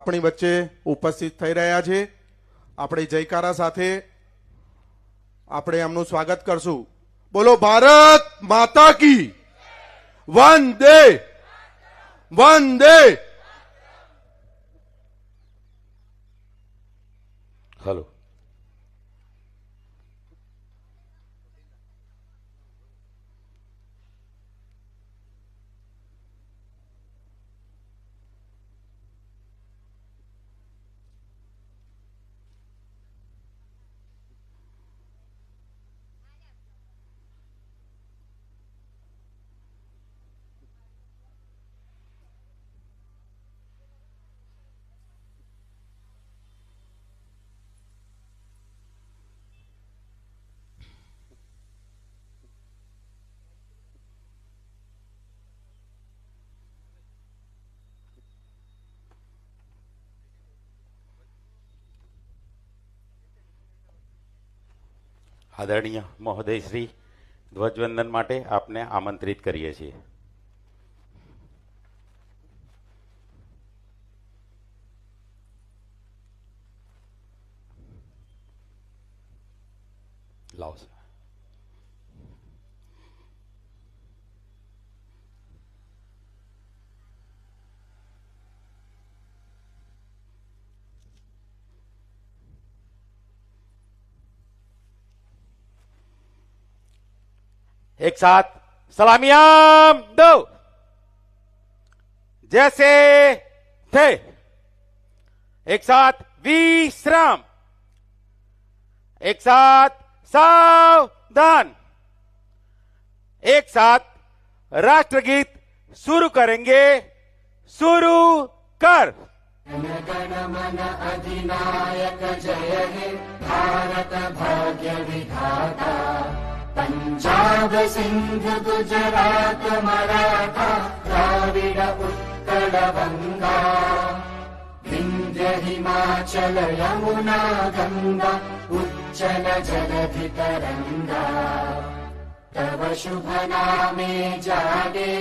આપણી વચ્ચે ઉપસ્થિત થઈ રહ્યા છે. આપણે જયકારા સાથે આપણે એમનું સ્વાગત કરશું. બોલો, ભારત માતા કી. વંદે. વંદે. હલો આદરણીય મહોદયશ્રી ધ્વજવંદન માટે આપને આમંત્રિત કરીએ છીએ. લાવો एक साथ सलामियाँ दो। जैसे थे। एक साथ विश्राम। एक साथ सावधान। एक साथ राष्ट्रगीत शुरू करेंगे। शुरू कर। पञ्जाब सिन्ध गुजरात मराठा द्राविड उत्कल गङ्गा विन्ध्य हिमाचल यमुना गङ्गा उज्जल जलधि तरङ्गा तव शुभ नामे जागे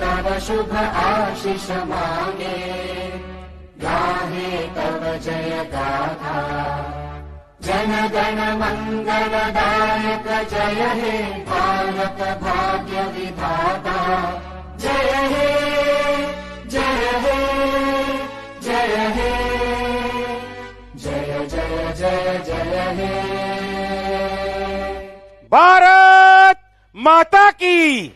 तव शुभ आशिष मागे। गाहे तव जय गाथा जनगण मङ्गलदायक जय हे भारत भाग्य विधाता जय हे जय हे जय हे जय जय जय जय हे भारत माता की।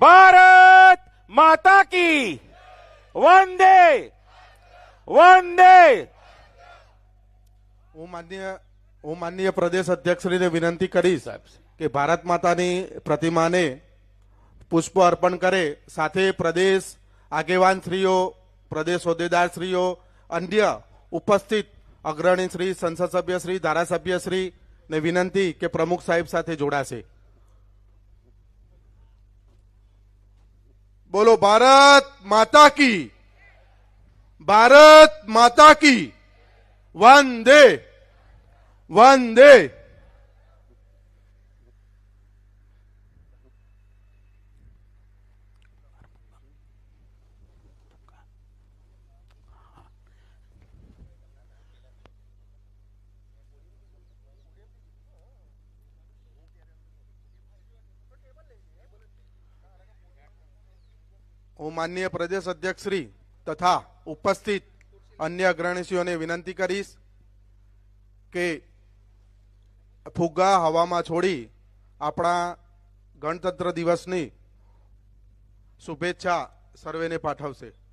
भारत माता की। वंदे वंदे। હું માન્ય હું માનનીય પ્રદેશ અધ્યક્ષશ્રીને વિનંતી કરીશ કે ભારત માતાની પ્રતિમાને પુષ્પ અર્પણ કરે. સાથે પ્રદેશ આગેવાનશ્રીઓ પ્રદેશ હોદ્દેદારશ્રીઓ અન્ય ઉપસ્થિત અગ્રણી શ્રી સંસદ સભ્યશ્રી ધારાસભ્યશ્રી ને વિનંતી કે પ્રમુખ સાહેબ સાથે જોડાશે. બોલો ભારત માતા કી. ભારત માતા કી. વંદે વંદે હું માનનીય પ્રદેશ અધ્યક્ષ શ્રી તથા ઉપસ્થિત અન્ય અગ્રણીશ્રીઓને વિનંતી કરીશ કે ફુગ્ગા હવામાં છોડી આપણા ગણતંત્ર દિવસની શુભેચ્છા સર્વેને પાઠવશે.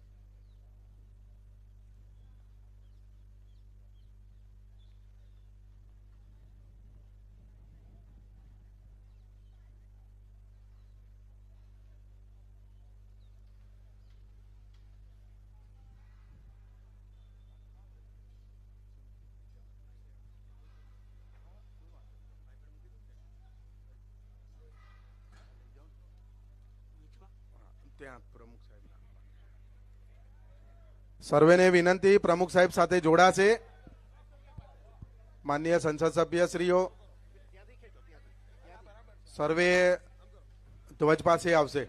सर्वे ने विनती प्रमुख साहब साथ जोड़े माननीय संसद सभ्य श्रीओ सर्वे ध्वज पास आवश्य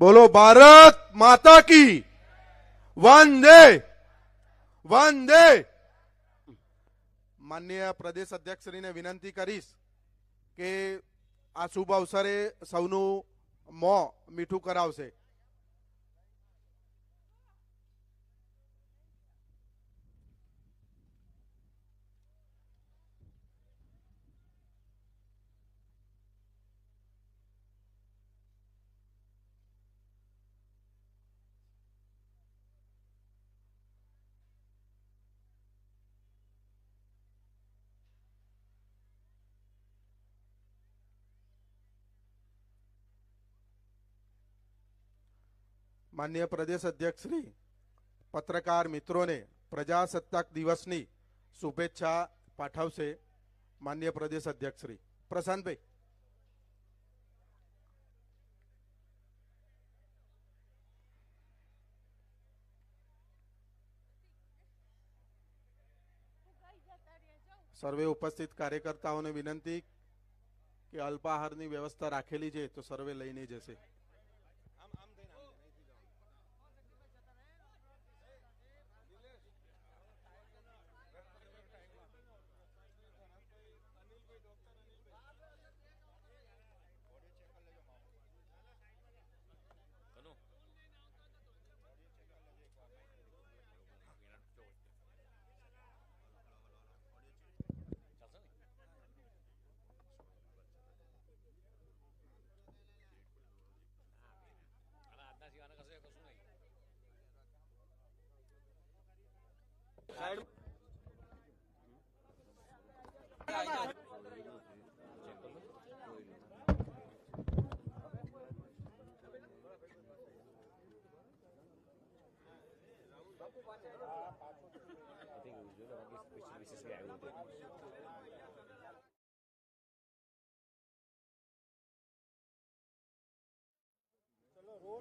बोलो भारत माता की वंदे वंदे માન્ય પ્રદેશ અધ્યક્ષશ્રીને વિનંતી કરીશ કે આ શુભ અવસરે સૌનું મોં મીઠું કરાવશે. માન્ય પ્રદેશ અધ્યક્ષશ્રી પત્રકાર મિત્રોને પ્રજાસત્તાક દિવસની શુભેચ્છા પાઠવશે માન્ય પ્રદેશ અધ્યક્ષશ્રી. પ્રશાંતભાઈ. સર્વે ઉપસ્થિત કાર્યકર્તાઓને વિનંતી કે અલ્પાહારની વ્યવસ્થા રાખેલી છે તો સર્વે લઈને જશે.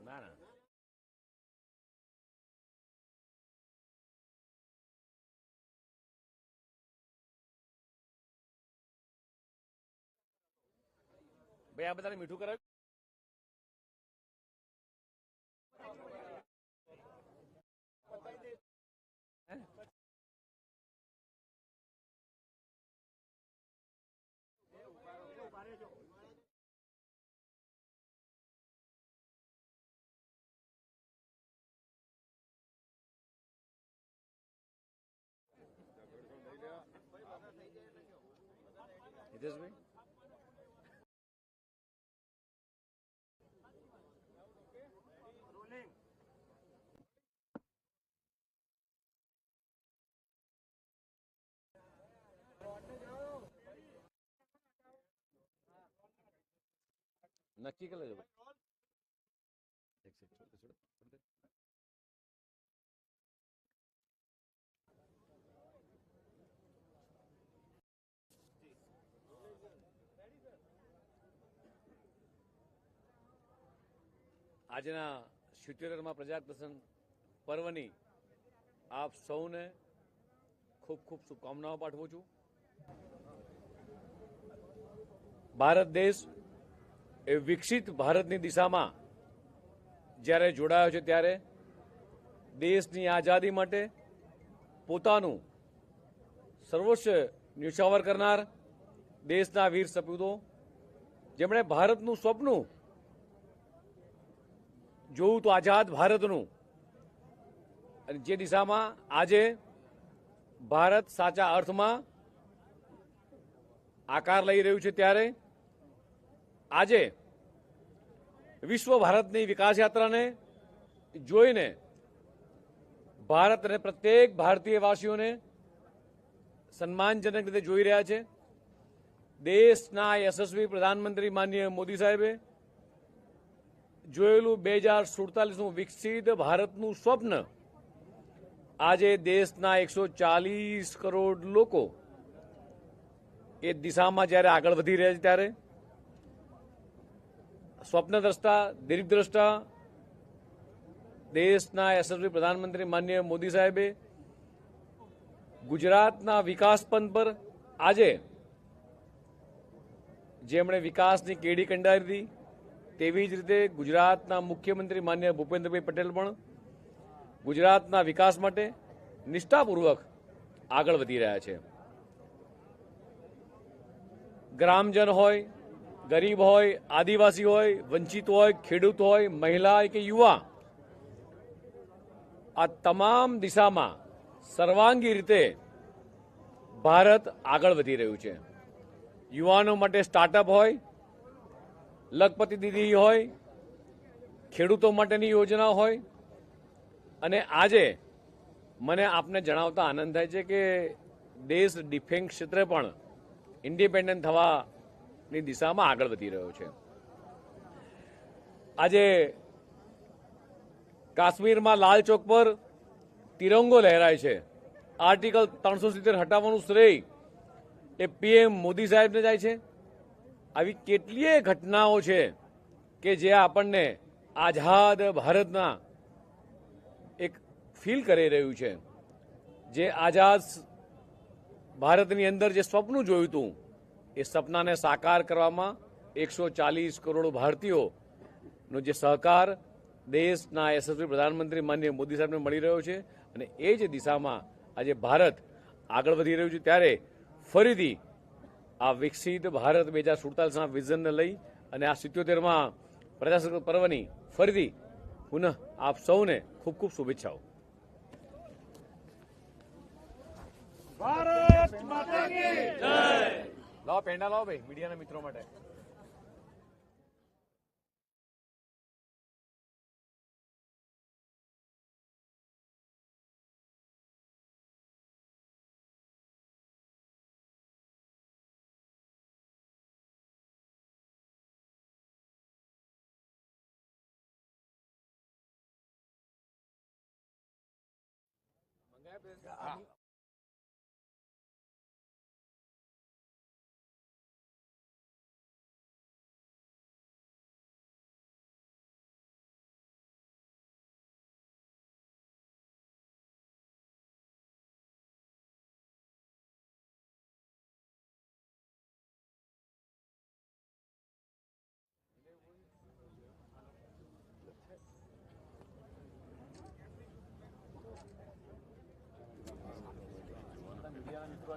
ના ના ભાઈ આ બધાને મીઠું કરાવ્યું. હિતેશભાઈ? નક્કી કરી લેજો એક સેકન્ડ છોડ. આજના સિત્યોતેરમાં પ્રજાપ્રસન પર્વની આપ સૌને ખૂબ ખૂબ શુભકામનાઓ પાઠવું છું ભારત દેશ એ વિકસિત ભારતની દિશામાં જ્યારે જોડાયો છે ત્યારે દેશની આઝાદી માટે પોતાનું સર્વોચ્ચ ન્યુછાવર કરનાર દેશના વીર સપૂતો, જેમણે ભારતનું સ્વપ્ન જોવું તો આઝાદ ભારતનું, અને જે દિશામાં આજે ભારત સાચા અર્થમાં આકાર લઈ રહ્યું છે ત્યારે આજે વિશ્વ ભારતની વિકાસ યાત્રાને જોઈને ભારત અને પ્રત્યેક ભારતીય વાસીઓને સન્માનજનક રીતે જોઈ રહ્યા છે. દેશના યશસ્વી પ્રધાનમંત્રી માનનીય મોદી સાહેબે જોયેલું બે હજાર સુડતાલીસનું વિકસિત ભારતનું સ્વપ્ન આજે દેશના એકસો ચાલીસ કરોડ લોકો એ દિશામાં જ્યારે આગળ વધી રહ્યા છે ત્યારે સ્વપ્નદ્રષ્ટા, દીર્ઘદ્રષ્ટા, દેશના યશસ્વી પ્રધાનમંત્રી માનનીય મોદી સાહેબે ગુજરાતના વિકાસ પંથ પર આજે જેમણે વિકાસની કેડી કંડારી હતી તેવી જ રીતે ગુજરાતના મુખ્યમંત્રી માન્ય ભૂપેન્દ્રભાઈ પટેલ પણ ગુજરાતના વિકાસ માટે નિષ્ઠાપૂર્વક આગળ વધી રહ્યા છે. ગ્રામજન હોય ગરીબ હોય, આદિવાસી હોય, વંચિત હોય, ખેડૂત હોય, મહિલા હોય કે યુવા, આ તમામ દિશામાં સર્વાંગી રીતે ભારત આગળ વધી રહ્યું છે. યુવાનો માટે સ્ટાર્ટઅપ હોય, લખપતિ દીદી હોય, ખેડૂતો માટેની યોજના હોય, અને આજે મને આપને જણાવતા આનંદ થાય છે કે દેશ ડિફેન્સ ક્ષેત્રે પણ ઇન્ડિપેન્ડન્ટ થવાની દિશામાં આગળ વધી રહ્યો છે. આજે કાશ્મીરમાં લાલ ચોક પર તિરંગો લહેરાય છે. આર્ટિકલ ત્રણસો સિત્તેર હટાવવાનું શ્રેય એ પીએમ મોદી સાહેબને જાય છે. આવી કેટલીય ઘટનાઓ છે કે જે આપણને આઝાદ ભારતના એક ફીલ કરી રહ્યું છે. જે આઝાદ ભારતની અંદર જે સ્વપ્ન જોયું હતું એ સપનાને સાકાર કરવામાં એકસો ચાલીસ કરોડ ભારતીયોનો જે સહકાર દેશના યશસ્વી પ્રધાનમંત્રી માનનીય મોદી સાહેબને મળી રહ્યો છે અને એ જ દિશામાં આજે ભારત આગળ વધી રહ્યું છે ત્યારે ફરીથી આ વિકસિત ભારત બે હજાર સુડતાલીસના વિઝનને લઈ અને આ સિત્યોતેરમાં પ્રજાસત્તાક પર્વની ફરીથી પુનઃ આપ સૌને ખૂબ ખૂબ શુભેચ્છાઓ. લાવો પેંડા લાવો ભાઈ મીડિયાના મિત્રો માટે.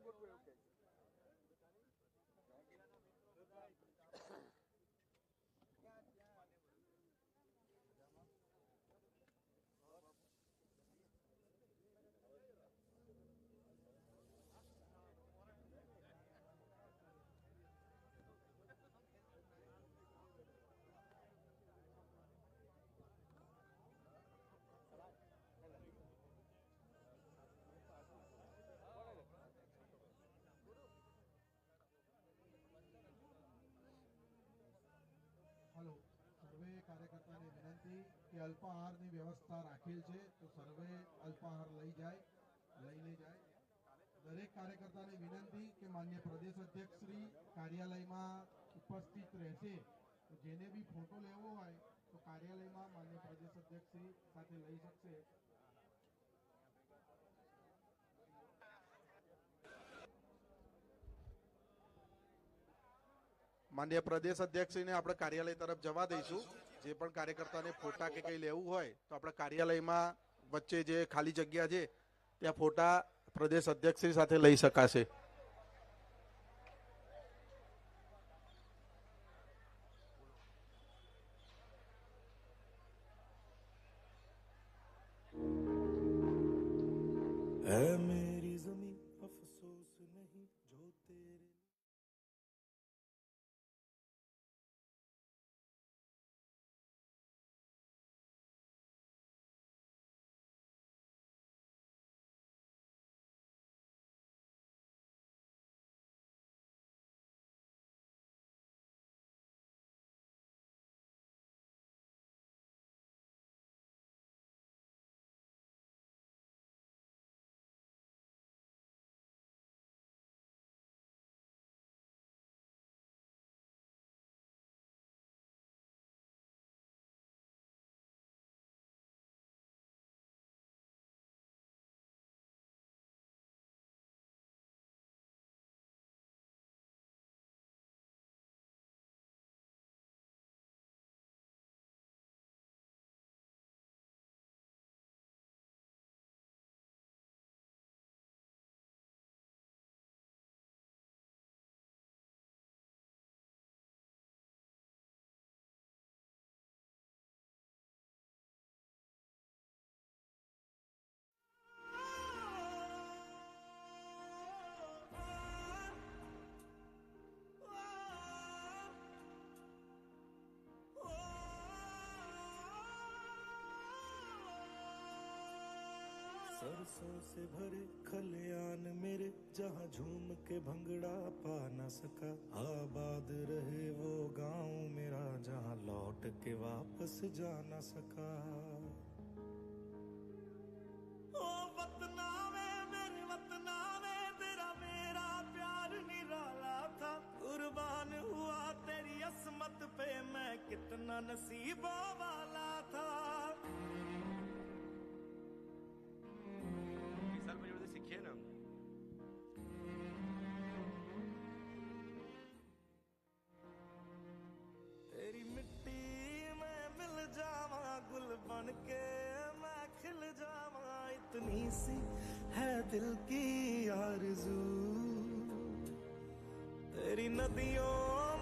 હલો કાર્યકર્તાને વિનંતી કે અલ્પાહારની વ્યવસ્થા રાખેલ છે, તો સર્વે અલ્પાહાર લઈ જાય લઈને જાય. દરેક કાર્યકર્તાને વિનંતી કે માન્ય પ્રદેશ અધ્યક્ષ શ્રી કાર્યાલયમાં ઉપસ્થિત રહેશે જેને બી ફોટો લેવો હોય, તો કાર્યાલયમાં માન્ય પ્રદેશ અધ્યક્ષ શ્રી સાથે લઈ શકશે. માન્ય પ્રદેશ અધ્યક્ષને આપણે કાર્યાલય તરફ જવા દઈશું. જે પણ કાર્યકર્તાને ફોટા કે કંઈ લેવું હોય, તો આપણા કાર્યાલયમાં વચ્ચે જે ખાલી જગ્યા છે, ત્યાં ફોટા પ્રદેશ અધ્યક્ષશ્રી સાથે લઈ શકાશે. है से भरे खलियान मेरे, जहाँ झूम के भंगड़ा पा न सका। आबाद रहे वो गाँव मेरा, जहाँ लौट के वापस जा न सका। ओ वतना तेरा मेरा प्यार निराला था। कुर्बान हुआ तेरी असमत पे मैं कितना नसीबों वाला था। के मैं खिल जावा इतनी सी है दिल की आरज़ू तेरी नदियों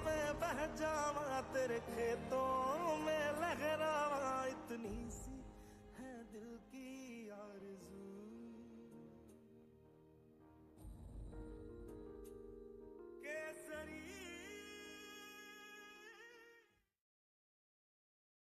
में बह जावा तेरे खेतों